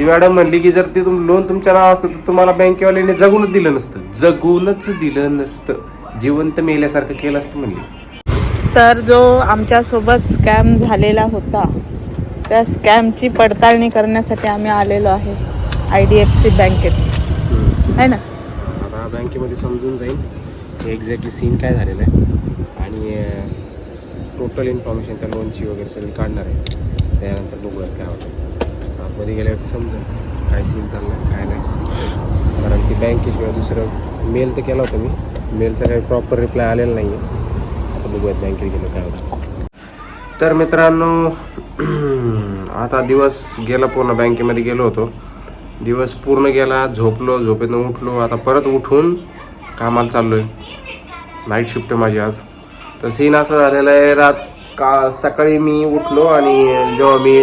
ती मॅडम म्हणली की जर ते तुम लोन तुमच्या नाव असतं तर तुम्हाला बँकेवाल्याने जगूनच दिलं नसतं. जगूनच दिलं नसतं. जिवंत मेल्यासारखं केलं असतं म्हणली. तर जो आमच्यासोबत स्कॅम झालेला होता त्या स्कॅमची पडताळणी करण्यासाठी आम्ही आलेलो आहे आय डी एफ सी बँकेत. आहे ना? आता बँकेमध्ये समजून जाईल एक्झॅक्टली सीन काय झालेलं आहे. आणि टोटल इन्फॉर्मेशन त्या लोनची वगैरे सगळी काढणार आहे. त्यानंतर बघूयात काय होतं. आतमध्ये गेल्यावर समजा काय सीन चाललं आहे काय नाही. कारण की बँकेशिवाय दुसरं मेल तर केला होता मी. मेलचा काही प्रॉपर रिप्लाय आलेला नाही आहे आता बघूयात बँकेत गेलो काय होतं. तर मित्रांनो आता दिवस गेला पूर्ण बँकेमध्ये गेलो होतो. दिवस पूर्ण गेला झोपलो झोपेतनं उठलो. आता परत उठून कामाला चाललो आहे नाईट शिफ्ट आहे माझी आज. तर सीन असं झालेलं आहे रात का सकाळी मी उठलो आणि जेव्हा मी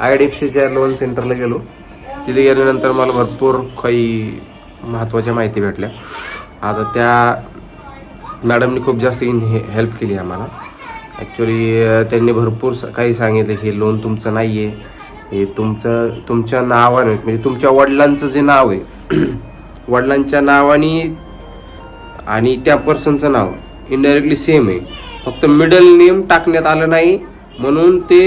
आय डी एफ सीच्या लोन सेंटरला गेलो. तिथे गेल्यानंतर मला भरपूर काही महत्त्वाच्या माहिती भेटल्या. आता त्या मॅडमनी खूप जास्त इन हे हेल्प केली आम्हाला. ॲक्च्युली त्यांनी भरपूर स- काही सांगितलं की लोन तुमचं नाही आहे हे तुमचं तुमच्या नावाने म्हणजे तुमच्या वडिलांचं जे नाव आहे वडिलांच्या नावाने आणि त्या पर्सनचं नाव इनडायरेक्टली सेम आहे. फक्त मिडल नेम टाकण्यात आलं नाही. म्हणून ते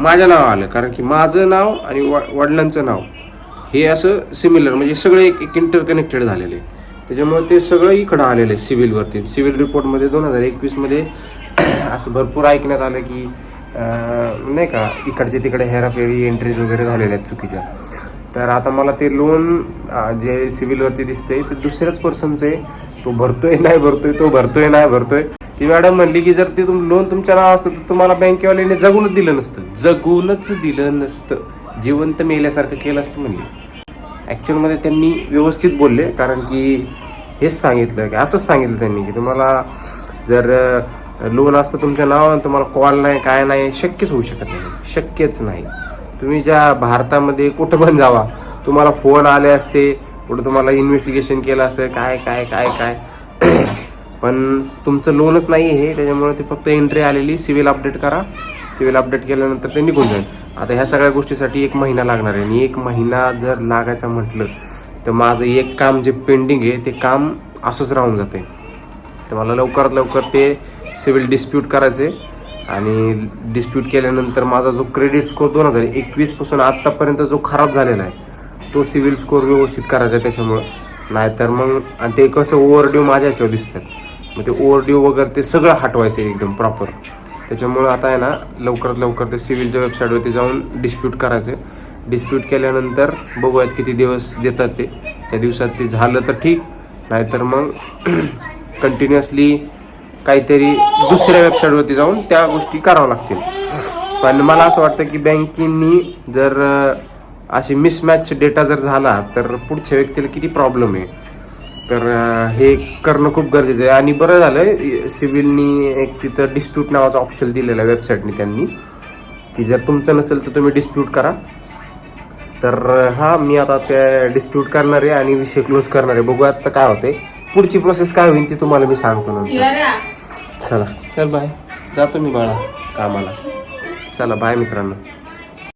माझ्या नाव आलं. कारण की माझं नाव आणि व वडिलांचं नाव हे असं सिमिलर म्हणजे सगळे एक एक इंटरकनेक्टेड झालेले. आहे त्याच्यामुळे ते सगळं इकडं आलेलं आहे सिव्हिलवरती सिव्हिल रिपोर्टमध्ये दोन हजार एकवीसमध्ये असं भरपूर ऐकण्यात आलं की नाही का इकडचे तिकडे हेराफेरी एंट्रीज वगैरे झालेल्या आहेत चुकीच्या. तर आता मला ते लोन जे सिव्हिलवरती दिसते ते दुसऱ्याच पर्सनचं आहे. तो भरतोय नाही भरतोय तो भरतोय नाही भरतोय. ती मॅडम म्हणली की जर ते तुम लोन तुमच्या नाव असतं तर तुम्हाला बँकेवाल्याने जगूनच दिलं नसतं. जगूनच दिलं नसतं. जिवंत मेल्यासारखं केलं असतं म्हणली. ॲक्च्युअलमध्ये त्यांनी व्यवस्थित बोलले कारण की हेच सांगितलं की असंच सांगितलं त्यांनी की तुम्हाला जर लोन असतं तुमच्या नावानं तुम्हाला कॉल नाही काय नाही शक्यच होऊ शकत नाही. शक्यच नाही. तुम्ही ज्या भारतामध्ये कुठं पण जावा तुम्हाला फोन आले असते कुठं तुम्हाला इन्व्हेस्टिगेशन केलं असतं काय काय काय काय. पण तुमचं लोनच नाही आहे त्याच्यामुळे ते फक्त एंट्री आलेली सिव्हिल अपडेट करा. सिव्हिल अपडेट केल्यानंतर ते निघून जाईल. आता ह्या सगळ्या गोष्टीसाठी एक महिना लागणार आहे. आणि एक महिना जर लागायचा म्हटलं तर माझं एक काम जे पेंडिंग आहे ते काम असंच राहून जाते. तर मला लवकरात लवकर ते सिव्हिल डिस्प्यूट करायचे आणि डिस्प्यूट केल्यानंतर माझा जो क्रेडिट स्कोर दोन हजार एकवीसपासून आत्तापर्यंत जो खराब झालेला आहे तो सिव्हिल स्कोर व्यवस्थित करायचा आहे त्याच्यामुळं. नाहीतर मग आणि ते कसं ओव्हरड्यू माझ्या याच्यावर दिसतात. मग ते ओव्हरड्यू वगैरे ते सगळं हटवायचं आहे एकदम प्रॉपर त्याच्यामुळं आता आहे ना लवकरात लवकर ते सिव्हिलच्या वेबसाईटवरती जाऊन डिस्प्यूट करायचं. डिस्प्यूट केल्यानंतर बघूयात किती दिवस देतात ते. त्या दिवसात ते झालं तर ठीक नाहीतर मग कंटिन्युअसली काहीतरी दुसऱ्या वेबसाईटवरती जाऊन त्या गोष्टी कराव्या लागतील. पण मला असं वाटतं की बँकेनी जर अशी मिसमॅच डेटा जर झाला तर पुढच्या व्यक्तीला किती प्रॉब्लेम आहे? तर हे करणं खूप गरजेचं आहे. आणि बरं झालं सिव्हिलनी एक तिथं डिस्प्यूट नावाचा ऑप्शन दिलेला आहे वेबसाईटनी त्यांनी की जर तुमचं नसेल तर तुम्ही डिस्प्यूट करा. तर हा मी आता त्या डिस्प्यूट करणार आहे आणि विषय क्लोज करणार आहे. बघू आता काय होते पुढची प्रोसेस काय होईल ती तुम्हाला मी सांगतो नंतर. चला. चल बाय जातो मी बाळा कामाला. चला बाय मित्रांनो.